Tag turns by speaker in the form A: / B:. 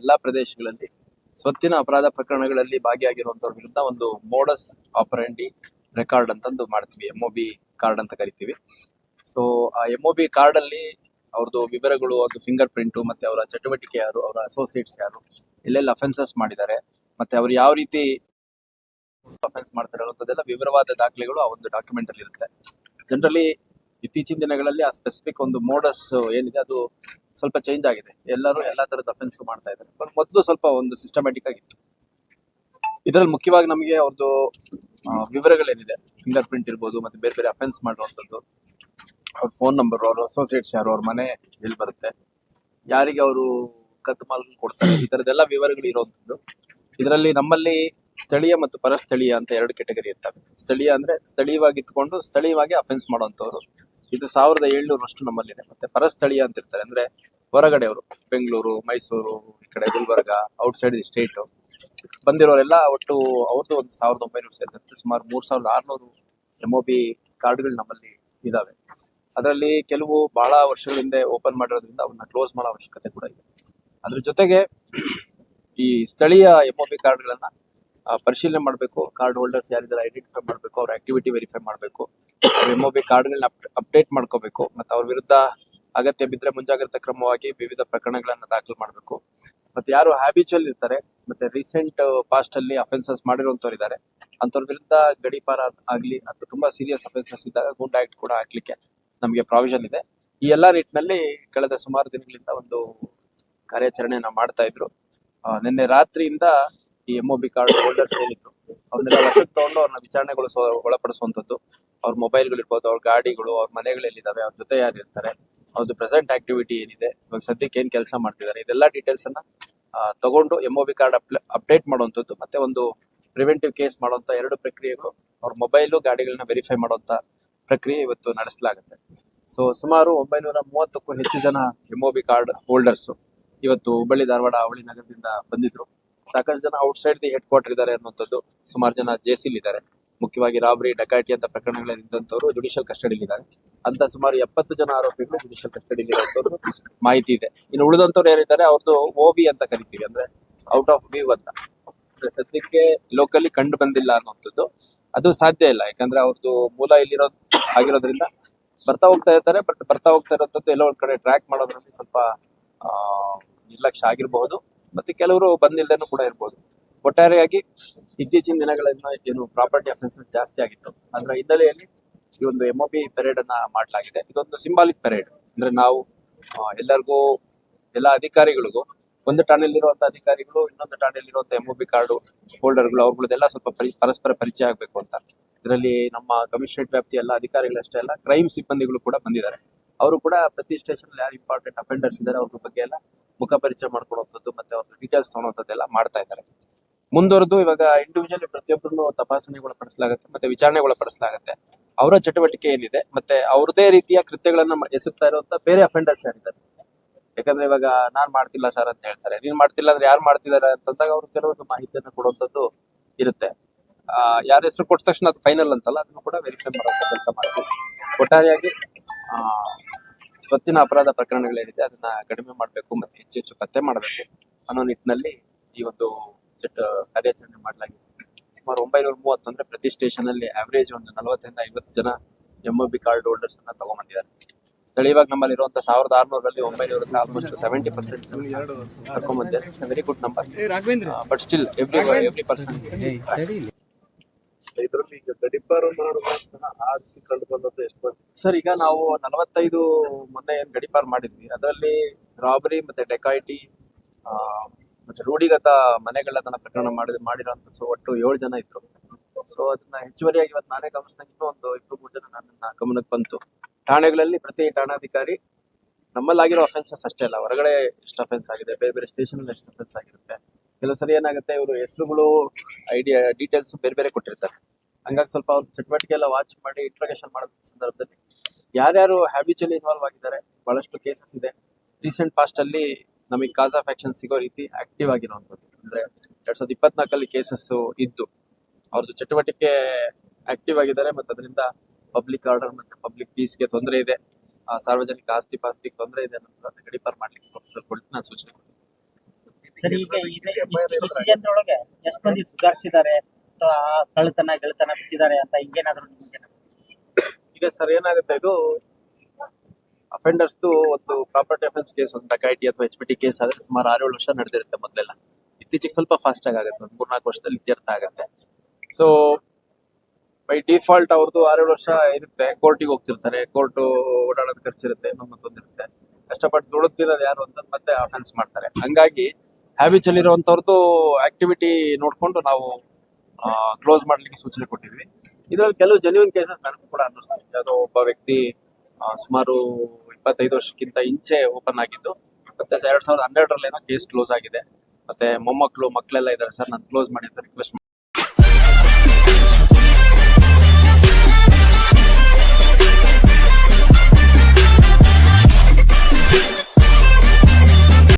A: ಎಲ್ಲಾ ಪ್ರದೇಶಗಳಲ್ಲಿ ಸ್ವತ್ತಿನ ಅಪರಾಧ ಪ್ರಕರಣಗಳಲ್ಲಿ ಭಾಗಿಯಾಗಿರುವಂತವ್ರ ವಿರುದ್ಧ ಒಂದು ಮೋಡಸ್ ಆಪರೇಂಡಿ ರೆಕಾರ್ಡ್ ಅಂತಂದು ಮಾಡ್ತೀವಿ ಎಂ ಬಿ ಕಾರ್ಡ್ ಅಂತ ಕರಿತೀವಿ. ಸೊ ಆ ಎಂ ಬಿ ಕಾರ್ಡ್ ಅಲ್ಲಿ ಅವ್ರದ್ದು ವಿವರಗಳು ಅದು ಫಿಂಗರ್ ಪ್ರಿಂಟು ಮತ್ತೆ ಅವರ ಚಟುವಟಿಕೆ ಯಾರು, ಅವರ ಅಸೋಸಿಯೇಟ್ಸ್ ಯಾರು, ಎಲ್ಲೆಲ್ಲಿ ಅಫೆನ್ಸಸ್ ಮಾಡಿದ್ದಾರೆ, ಮತ್ತೆ ಅವ್ರು ಯಾವ ರೀತಿ ಅಫೆನ್ಸ್ ಮಾಡ್ತಾರೆ ಅನ್ನೋದೆಲ್ಲ ವಿವರವಾದ ದಾಖಲೆಗಳು ಆ ಒಂದು ಡಾಕ್ಯುಮೆಂಟ್ ಅಲ್ಲಿ ಇರುತ್ತೆ ಜನರಲಿ ಇತ್ತೀಚಿನ ದಿನಗಳಲ್ಲಿ ಆ ಸ್ಪೆಸಿಫಿಕ್ ಒಂದು ಮೋಡಸ್ ಏನಿದೆ ಅದು ಸ್ವಲ್ಪ ಚೇಂಜ್ ಆಗಿದೆ. ಎಲ್ಲರೂ ಎಲ್ಲಾ ತರದ ಅಫೆನ್ಸ್ ಮಾಡ್ತಾ ಇದ್ದಾರೆ. ಬಟ್ ಮೊದಲು ಸ್ವಲ್ಪ ಒಂದು ಸಿಸ್ಟಮ್ಯಾಟಿಕ್ ಆಗಿತ್ತು. ಇದರಲ್ಲಿ ಮುಖ್ಯವಾಗಿ ನಮಗೆ ಅವ್ರದ್ದು ವಿವರಗಳೇನಿದೆ. ಫಿಂಗರ್ ಪ್ರಿಂಟ್ ಇರ್ಬೋದು, ಮತ್ತೆ ಬೇರೆ ಬೇರೆ ಅಫೆನ್ಸ್ ಮಾಡುವಂಥದ್ದು. ಅವ್ರ ಫೋನ್ ನಂಬರ್ ಅವ್ರ ಅಸೋಸಿಯೇಟ್ಸ್ ಯಾರು, ಅವ್ರ ಮನೆ ಎಲ್ಲಿ ಬರುತ್ತೆ. ಯಾರಿಗೆ ಅವರು ಕತ್ತು ಮಾಲ್ ಕೊಡ್ತಾರೆ. ಈ ತರದೆಲ್ಲ ವಿವರಗಳು ಇರೋವಂಥದ್ದು. ಇದರಲ್ಲಿ ನಮ್ಮಲ್ಲಿ ಸ್ಥಳೀಯ ಮತ್ತು ಪರಸ್ಥಳೀಯ ಅಂತ ಎರಡು ಕೆಟಗರಿ ಇರ್ತವೆ. ಸ್ಥಳೀಯ ಅಂದ್ರೆ ಸ್ಥಳೀಯವಾಗಿ ಇತ್ಕೊಂಡು ಸ್ಥಳೀಯವಾಗಿ ಅಫೆನ್ಸ್ ಮಾಡುವಂತವ್ರು ಇದು ಸಾವಿರದ ಏಳ್ನೂರಷ್ಟು ನಮ್ಮಲ್ಲಿದೆ. ಮತ್ತೆ ಪರಸ್ಥಳೀಯ ಅಂತ ಇರ್ತಾರೆ. ಅಂದ್ರೆ ಹೊರಗಡೆಯವರು, ಬೆಂಗಳೂರು, ಮೈಸೂರು, ಈ ಕಡೆ ಗುಲ್ಬರ್ಗ ಔಟ್ಸೈಡ್ ದಿ ಸ್ಟೇಟ್ ಬಂದಿರೋರೆಲ್ಲ ಒಟ್ಟು ಅವ್ರದ್ದು ಒಂದು ಸಾವಿರದ ಒಂಬೈನೂರು ಸೇರಿದಂತೆ ಸುಮಾರು ಮೂರ್ ಸಾವಿರದ ಆರ್ನೂರು ಎಂ ಒ ಬಿ ಕಾರ್ಡ್ಗಳು ನಮ್ಮಲ್ಲಿ ಇದಾವೆ. ಅದರಲ್ಲಿ ಕೆಲವು ಬಹಳ ವರ್ಷಗಳ ಹಿಂದೆ ಓಪನ್ ಮಾಡಿರೋದ್ರಿಂದ ಅವನ್ನ ಕ್ಲೋಸ್ ಮಾಡೋ ಅವಶ್ಯಕತೆ ಕೂಡ ಇದೆ. ಅದ್ರ ಜೊತೆಗೆ ಈ ಸ್ಥಳೀಯ ಎಂ ಒ ಬಿ ಕಾರ್ಡ್ಗಳನ್ನ ಪರಿಶೀಲನೆ ಮಾಡಬೇಕು. ಕಾರ್ಡ್ ಹೋಲ್ಡರ್ಸ್ ಯಾರಿದ್ದಾರೆ ಐಡೆಂಟಿಫೈ ಮಾಡಬೇಕು. ಅವ್ರ ಆಕ್ಟಿವಿಟಿ ವೆರಿಫೈ ಮಾಡಬೇಕು. ಎಂ ಕಾರ್ಡ್ಗಳನ್ನ ಅಪ್ಡೇಟ್ ಮಾಡ್ಕೋಬೇಕು ಮತ್ತೆ ಅವ್ರ ವಿರುದ್ಧ ಅಗತ್ಯ ಬಿದ್ದರೆ ಮುಂಜಾಗ್ರತಾ ಕ್ರಮವಾಗಿ ವಿವಿಧ ಪ್ರಕರಣಗಳನ್ನ ದಾಖಲು ಮಾಡಬೇಕು. ಮತ್ತೆ ಯಾರು ಹ್ಯಾಬಿಚುವಲ್ ಇರ್ತಾರೆ, ಮತ್ತೆ ರೀಸೆಂಟ್ ಪಾಸ್ಟ್ ಅಲ್ಲಿ ಅಫೆನ್ಸಸ್ ಮಾಡಿರುವಂತವ್ರು ಇದ್ದಾರೆ ಅಂತವ್ರ ವಿರುದ್ಧ ಗಡಿಪಾರ ಆಗ್ಲಿ ಅಥವಾ ತುಂಬಾ ಸೀರಿಯಸ್ ಅಫೆನ್ಸಸ್ ಇದ್ದಾಗ ಗುಂಡ್ ಆಕ್ಟ್ ಕೂಡ ಹಾಕ್ಲಿಕ್ಕೆ ನಮಗೆ ಪ್ರಾವಿಷನ್ ಇದೆ. ಈ ಎಲ್ಲಾ ನಿಟ್ಟಿನಲ್ಲಿ ಕಳೆದ ಸುಮಾರು ದಿನಗಳಿಂದ ಒಂದು ಕಾರ್ಯಾಚರಣೆಯನ್ನ ಮಾಡ್ತಾ ಇದ್ರು. ನಿನ್ನೆ ರಾತ್ರಿಯಿಂದ ಈ ಎಂ ಬಿ ಕಾರ್ಡ್ ಹೋಲ್ಡರ್ಸ್ ಏನಿದ್ರು ಅವ್ರನ್ನೆಲ್ಲ ವಶಕ್ಕೆ ತಗೊಂಡು ಅವ್ರನ್ನ ವಿಚಾರಣೆಗಳು ಒಳಪಡಿಸುವಂತದ್ದು ಅವ್ರ ಮೊಬೈಲ್ಗಳು ಇರ್ಬೋದು ಅವ್ರ ಗಾಡಿಗಳು, ಅವ್ರ ಮನೆಗಳೆಲ್ಲಿದ್ದಾವೆ ಅವ್ರ ಜೊತೆ ಯಾರು ಇರ್ತಾರೆ, ಅವ್ರದ್ದು ಪ್ರೆಸೆಂಟ್ ಆಕ್ಟಿವಿಟಿ ಏನಿದೆ, ಇವಾಗ ಸದ್ಯಕ್ಕೆ ಏನ್ ಕೆಲಸ ಮಾಡ್ತಿದ್ದಾರೆ, ಇದೆಲ್ಲ ಡೀಟೇಲ್ಸ್ ಅನ್ನ ತಗೊಂಡು ಎಂ ಬಿ ಕಾರ್ಡ್ ಅಪ್ಡೇಟ್ ಮಾಡುವಂಥದ್ದು, ಮತ್ತೆ ಒಂದು ಪ್ರಿವೆಂಟಿವ್ ಕೇಸ್ ಮಾಡುವಂತ ಎರಡು ಪ್ರಕ್ರಿಯೆಗಳು ಅವ್ರ ಮೊಬೈಲು ಗಾಡಿಗಳನ್ನ ವೆರಿಫೈ ಮಾಡುವಂತ ಪ್ರಕ್ರಿಯೆ ಇವತ್ತು ನಡೆಸಲಾಗುತ್ತೆ. ಸೊ ಸುಮಾರು ಒಂಬೈನೂರ ಮೂವತ್ತಕ್ಕೂ ಹೆಚ್ಚು ಜನ ಎಂ ಬಿ ಕಾರ್ಡ್ ಹೋಲ್ಡರ್ಸ್ ಇವತ್ತು ಹುಬ್ಬಳ್ಳಿ, ಧಾರವಾಡ ಅವಳಿ ನಗರದಿಂದ ಬಂದಿದ್ರು. ಸಾಕಷ್ಟು ಜನ ಔಟ್ಸೈಡ್ ದಿ ಹೆಡ್ ಕ್ವಾರ್ಟರ್ ಇದ್ದಾರೆ ಅನ್ನುವಂಥದ್ದು ಸುಮಾರು ಜನ ಜೇಸಿಲ್ ಇದ್ದಾರೆ. ಮುಖ್ಯವಾಗಿ ರಾಬರಿ ಡಕಾಟಿ ಅಂತ ಪ್ರಕರಣಗಳಲ್ಲಿ ಇದ್ದಂಥವ್ರು ಜುಡಿಷಿಯಲ್ ಕಸ್ಟಡಿ ಇದ್ದಾರೆ. ಅಂತ ಸುಮಾರು ಎಪ್ಪತ್ತು ಜನ ಆರೋಪಿಗಳು ಜುಡಿಷಿಯಲ್ ಕಸ್ಟಡಿ ಇರುವಂತವ್ರು ಮಾಹಿತಿ ಇದೆ. ಇನ್ನು ಉಳಿದಂಥವ್ರು ಯಾರಿದ್ದಾರೆ ಅವ್ರದ್ದು ಓಬಿ ಅಂತ ಕರಿತೀವಿ ಅಂದ್ರೆ ಔಟ್ ಆಫ್ ವ್ಯೂ ಅಂತ. ಸದ್ಯಕ್ಕೆ ಲೋಕಲಿ ಕಂಡು ಬಂದಿಲ್ಲ ಅನ್ನುವಂಥದ್ದು ಅದು ಸಾಧ್ಯ ಇಲ್ಲ. ಯಾಕಂದ್ರೆ ಅವ್ರದ್ದು ಮೂಲ ಇಲ್ಲಿರೋ ಆಗಿರೋದ್ರಿಂದ ಬರ್ತಾ ಹೋಗ್ತಾ ಇರ್ತಾರೆ ಬಟ್ ಬರ್ತಾ ಹೋಗ್ತಾ ಇರೋಂಥದ್ದು ಎಲ್ಲೋ ಒಂದ್ ಕಡೆ ಟ್ರ್ಯಾಕ್ ಮಾಡೋದ್ರಲ್ಲಿ ಸ್ವಲ್ಪ ನಿರ್ಲಕ್ಷ್ಯ ಆಗಿರಬಹುದು. ಮತ್ತೆ ಕೆಲವರು ಬಂದಿಲ್ದೇನೂ ಕೂಡ ಇರ್ಬೋದು. ಒಟ್ಟಾರೆಯಾಗಿ ಇತ್ತೀಚಿನ ದಿನಗಳಲ್ಲಿ ಏನು ಪ್ರಾಪರ್ಟಿ ಅಫೆನ್ಸಸ್ ಜಾಸ್ತಿ ಆಗಿತ್ತು. ಅದರ ಹಿನ್ನೆಲೆಯಲ್ಲಿ ಈ ಒಂದು ಎಂ ಒ ಬಿ ಪೆರೇಡ್ ಅನ್ನ ಮಾಡಲಾಗಿದೆ. ಇದೊಂದು ಸಿಂಬಾಲಿಕ್ ಪೆರೇಡ್ ಅಂದ್ರೆ ನಾವು ಎಲ್ಲರಿಗೂ, ಎಲ್ಲ ಅಧಿಕಾರಿಗಳಿಗೂ, ಒಂದು ಠಾಣೆಯಲ್ಲಿರುವಂತ ಅಧಿಕಾರಿಗಳು, ಇನ್ನೊಂದು ಠಾಣೆಯಲ್ಲಿರುವಂತ ಎಂ ಒ ಬಿ ಕಾರ್ಡ್ ಹೋಲ್ಡರ್ಗಳು ಅವ್ರಗಳದೆಲ್ಲ ಸ್ವಲ್ಪ ಪರಸ್ಪರ ಪರಿಚಯ ಆಗಬೇಕು ಅಂತ. ಇದರಲ್ಲಿ ನಮ್ಮ ಕಮಿಷನರೇಟ್ ವ್ಯಾಪ್ತಿಯ ಎಲ್ಲ ಅಧಿಕಾರಿಗಳಷ್ಟೇ ಅಲ್ಲ ಕ್ರೈಮ್ ಸಿಬ್ಬಂದಿಗಳು ಕೂಡ ಬಂದಿದ್ದಾರೆ. ಅವರು ಕೂಡ ಪ್ರತಿ ಸ್ಟೇಷನ್ ಯಾರು ಇಂಪಾರ್ಟೆಂಟ್ ಅಫೆಂಡರ್ಸ್ ಇದ್ದಾರೆ ಅವ್ರ ಬಗ್ಗೆ ಎಲ್ಲ ಮುಖ ಪರಿಚಯ ಮಾಡ್ಕೊಡುವಂಥದ್ದು ಮತ್ತೆ ಅವ್ರದ್ದು ಡೀಟೇಲ್ಸ್ ತಗೊಳುವಂಥದ್ದೆಲ್ಲ ಮಾಡ್ತಾ ಇದ್ದಾರೆ. ಮುಂದುವರೆದು ಇವಾಗ ಇಂಡಿವಿಜುವಲ್ ಪ್ರತಿಯೊಬ್ಬರನ್ನು ತಪಾಸಣೆಗೊಳಪಡಿಸಲಾಗುತ್ತೆ ಮತ್ತೆ ವಿಚಾರಣೆಗೊಳಪಡಿಸಲಾಗುತ್ತೆ ಅವರ ಚಟುವಟಿಕೆ ಏನಿದೆ ಮತ್ತೆ ಅವ್ರದೇ ರೀತಿಯ ಕೃತ್ಯಗಳನ್ನ ಎಸಗ್ತಾ ಇರುವಂತ ಬೇರೆ ಅಫೆಂಡರ್ಸ್ ಯಾರಿದ್ದಾರೆ. ಯಾಕಂದ್ರೆ ಇವಾಗ ನಾನ್ ಮಾಡ್ತಿಲ್ಲ ಸರ್ ಅಂತ ಹೇಳ್ತಾರೆ. ನೀನ್ ಮಾಡ್ತಿಲ್ಲ ಅಂದ್ರೆ ಯಾರು ಮಾಡ್ತಿದ್ದಾರೆ ಅಂತಂದಾಗ ಅವ್ರು ಕೆಲವೊಂದು ಮಾಹಿತಿಯನ್ನು ಕೊಡುವಂಥದ್ದು ಇರುತ್ತೆ. ಆ, ಯಾರ ಹೆಸರು ಕೊಟ್ಟ ತಕ್ಷಣ ಅದು ಫೈನಲ್ ಅಂತಲ್ಲ ಅದನ್ನು ಕೂಡ ವೆರಿಫೈ ಮಾಡುವಂತ ಕೆಲಸ ಮಾಡ್ತೀವಿ. ಒಟ್ಟಾರೆಯಾಗಿ ಆ, ಸ್ವತ್ತಿನ ಅಪರಾಧ ಪ್ರಕರಣಗಳೇನಿದೆ ಅದನ್ನ ಕಡಿಮೆ ಮಾಡಬೇಕು ಮತ್ತೆ ಹೆಚ್ಚು ಹೆಚ್ಚು ಪತ್ತೆ ಮಾಡಬೇಕು ಅನ್ನೋ ನಿಟ್ಟಿನಲ್ಲಿ ಈ ಒಂದು ಚಟ ಕಾರ್ಯಾಚರಣೆ ಮಾಡಲಾಗಿದೆ. ಸುಮಾರು ಒಂಬೈನೂರ ಮೂವತ್ತು ಅಂದ್ರೆ ಪ್ರತಿ ಸ್ಟೇಷನ್ ಅಲ್ಲಿ ಆವರೇಜ್ ಒಂದು ನಲವತ್ತರಿಂದ ಐವತ್ತು ಜನ ಎಂ ಬಿ ಕಾರ್ಡ್ ಹೋಲ್ಡರ್ಸ್ ಅನ್ನ ತಗೊಂಡ್ಬಂದಿದ್ದಾರೆ ಸ್ಥಳೀಯವಾಗಿ ನಮ್ಮಲ್ಲಿ ಇರುವಂತ ಸಾವಿರದ ಆರ್ನೂರಲ್ಲಿ ಒಂಬೈನೂರ almost seventy percent ಕರ್ಕೊಂಡ್ಬಂದಿದ್ದಾರೆ it's very good number but still every every person
B: ಇದರಲ್ಲಿ
A: ಸರ್, ಈಗ ನಾವು ನಲವತ್ತೈದು ಮೊನ್ನೆ ಏನ್ ಗಡಿಪಾರ್ ಮಾಡಿದ್ವಿ. ಅದರಲ್ಲಿ ರಾಬರಿ ಮತ್ತೆ ಡೆಕಾಯಿಟಿ ಮತ್ತೆ ರೂಢಿಗತ ಮನೆಗಳನ್ನ ಪ್ರಕರಣ ಮಾಡಿದ ಮಾಡಿರೋಂಥ ಸೊ ಒಟ್ಟು ಏಳು ಜನ ಇದ್ರು. ಸೊ ಅದನ್ನ ಹೆಚ್ಚುವರಿಯಾಗಿ ಇವತ್ತು ನಾನೇ ಗಮನಿಸಿದಂಗೆ ಒಂದು ಇಬ್ರು, ಮೂರು ಜನ ನನ್ನ ಗಮನಕ್ಕೆ ಬಂತು. ಠಾಣೆಗಳಲ್ಲಿ ಪ್ರತಿ ಠಾಣಾಧಿಕಾರಿ ನಮ್ಮಲ್ಲಾಗಿರೋ ಅಫೆನ್ಸಸ್ ಅಷ್ಟೇ ಅಲ್ಲ, ಹೊರಗಡೆ ಎಷ್ಟು ಅಫೆನ್ಸ್ ಆಗಿದೆ, ಬೇರೆ ಬೇರೆ ಸ್ಟೇಷನ್ ಎಷ್ಟು ಅಫೆನ್ಸ್ ಆಗಿರುತ್ತೆ. ಕೆಲವು ಸರಿ ಏನಾಗುತ್ತೆ, ಇವರು ಹೆಸರುಗಳು ಐಡಿಯಾ ಡೀಟೇಲ್ಸ್ ಬೇರೆ ಬೇರೆ ಕೊಟ್ಟಿರ್ತಾರೆ. ಹಂಗಾಗಿ ಸ್ವಲ್ಪ ಅವ್ರ ಚಟುವಟಿಕೆ ಎಲ್ಲ ವಾಚ್ ಮಾಡಿ ಇಂಟ್ರೋಗೇಷನ್ ಮಾಡೋ ಸಂದರ್ಭದಲ್ಲಿ ಯಾರ್ಯಾರು ಹ್ಯಾಬಿಚುಲಿ ಇನ್ವಾಲ್ವ್ ಆಗಿದ್ದಾರೆ ಬಹಳಷ್ಟು ಕೇಸಸ್ ಇದೆ. ರೀಸೆಂಟ್ ಪಾಸ್ಟ್ ಅಲ್ಲಿ ನಮಗೆ ಕಾಸ್ ಆಫ್ ಆಕ್ಷನ್ ಸಿಗೋ ರೀತಿ ಆಕ್ಟಿವ್ ಆಗಿರುವಂಥದ್ದು. ಅಂದ್ರೆ ಎರಡ್ ಸಾವಿರದ ಇಪ್ಪತ್ನಾಲ್ಕಲ್ಲಿ ಕೇಸಸ್ ಇದ್ದು ಅವ್ರದ್ದು ಚಟುವಟಿಕೆ ಆಕ್ಟಿವ್ ಆಗಿದ್ದಾರೆ ಮತ್ತೆ ಅದರಿಂದ ಪಬ್ಲಿಕ್ ಆರ್ಡರ್ ಮತ್ತೆ ಪಬ್ಲಿಕ್ ಪೀಸ್ಗೆ ತೊಂದರೆ ಇದೆ. ಆ ಸಾರ್ವಜನಿಕ ಆಸ್ತಿ ಪಾಸ್ತಿಗೆ ತೊಂದರೆ ಇದೆ ಅನ್ನೋದನ್ನ ಗಡಿಪಾರ್ ಮಾಡ್ಲಿಕ್ಕೆ ಪ್ರೊಫೆಸರ್ ಕೊಡ್ತೀನಿ ನಾನು ಸೂಚನೆ ಕೊಡ್ತೀನಿ.
C: ಕಳ್ಳತನ, ಗೆಳತನ ಬಿಟ್ಟಿದ್ದಾರೆ ಅಂತ ಹಿಂಗೇನಾದ್ರು
A: ಈಗ ಸರ್ ಏನಾಗುತ್ತೆ ಇದು ಅಫೆಂಡರ್ಸ್ದು ಒಂದು ಪ್ರಾಪರ್ಟಿ ಅಫೆನ್ಸ್ ಕೇಸ್ ಒಂದು ಡಕಾಯಿಟಿ ಅಥವಾ ಎಚ್ ಪಿ ಟಿ ಕೇಸ್ ಆದ್ರೆ ಸುಮಾರು ಆರೇಳು ವರ್ಷ ನಡೆದಿರುತ್ತೆ ಮೊದಲೆಲ್ಲ. ಇತ್ತೀಚೆಗೆ ಸ್ವಲ್ಪ ಫಾಸ್ಟ್ ಆಗಿ ಆಗುತ್ತೆ, ಒಂದು ಮೂರ್ನಾಲ್ಕು ವರ್ಷದಲ್ಲಿ ಇತ್ಯರ್ಥ ಆಗುತ್ತೆ. ಸೊ ಬೈ ಡಿಫಾಲ್ಟ್ ಅವ್ರದ್ದು ಆರೇಳು ವರ್ಷ ಇರುತ್ತೆ ಕೋರ್ಟಿಗೆ ಹೋಗ್ತಿರ್ತಾರೆ ಕೋರ್ಟ್ ಓಡಾಡೋದು ಖರ್ಚಿರುತ್ತೆ ಮತ್ತೊಂದಿರುತ್ತೆ ಕಷ್ಟಪಟ್ಟು ದುಡುತ್ತಿರೋದು ಯಾರು ಅಂತ ಮತ್ತೆ ಅಫೆನ್ಸ್ ಮಾಡ್ತಾರೆ. ಹಂಗಾಗಿ ಹ್ಯಾಬಿಚಲ್ ಅಲ್ಲಿರುವಂತವ್ರದ್ದು ಆಕ್ಟಿವಿಟಿ ನೋಡ್ಕೊಂಡು ನಾವು ಕ್ಲೋಸ್ ಮಾಡ್ಲಿಕ್ಕೆ ಸೂಚನೆ ಕೊಟ್ಟಿದ್ವಿ. ಇದರಲ್ಲಿ ಕೆಲವು ಜೆನ್ಯೂನ್ ಕೇಸಸ್ ನನಗೂ ಕೂಡ ಅನ್ನಿಸ್ತಾರೆ ಅದು ಒಬ್ಬ ವ್ಯಕ್ತಿ ಸುಮಾರು ಇಪ್ಪತ್ತೈದು ವರ್ಷಕ್ಕಿಂತ ಇಂಚೆ ಓಪನ್ ಆಗಿದ್ದು, ಮತ್ತೆ ಎರಡ್ ಸಾವಿರದ ಹನ್ನೆರಡರಲ್ಲಿ ಏನೋ ಕೇಸ್ ಕ್ಲೋಸ್ ಆಗಿದೆ. ಮತ್ತೆ ಮೊಮ್ಮಕ್ಕಳು ಮಕ್ಕಳೆಲ್ಲ ಇದ್ದಾರೆ. ಸರ್, ನಾನು ಕ್ಲೋಸ್ ಮಾಡಿ ಅಂತ ರಿಕ್ವೆಸ್ಟ್